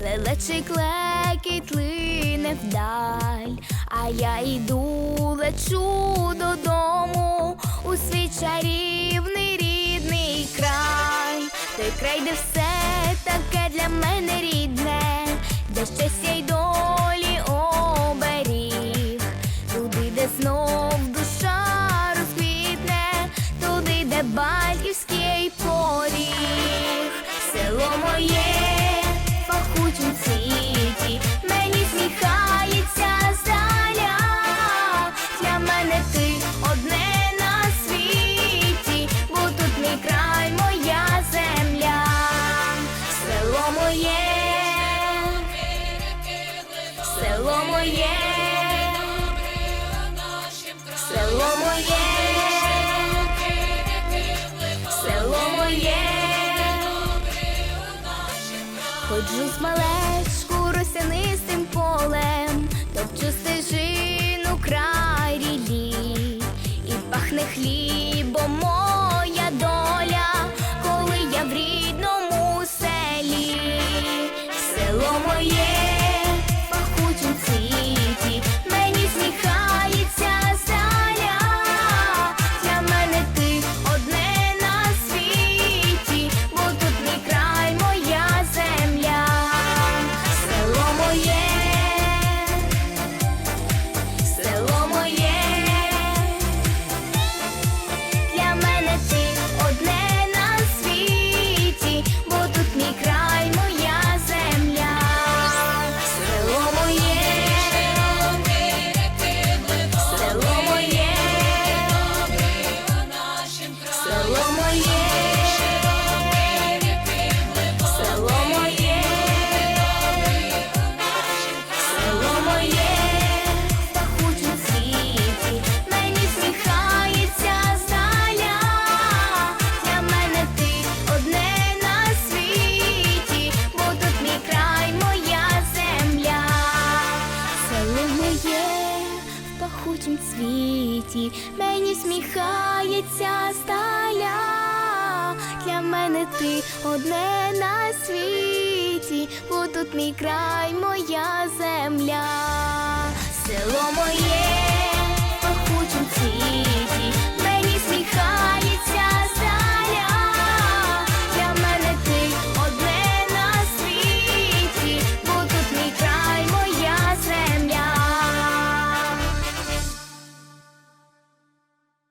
Лелечик, клекіт лине вдаль, а я йду, лечу додому у свій чарівний рідний край, той край, де все таке для мене рідне, де щось. моє, село моє, село моє, село моє, ходжу з мале. 多么夜 світі, мені сміхається сталя, для мене ти одне на світі, бо тут мій край, моя земля, село моє.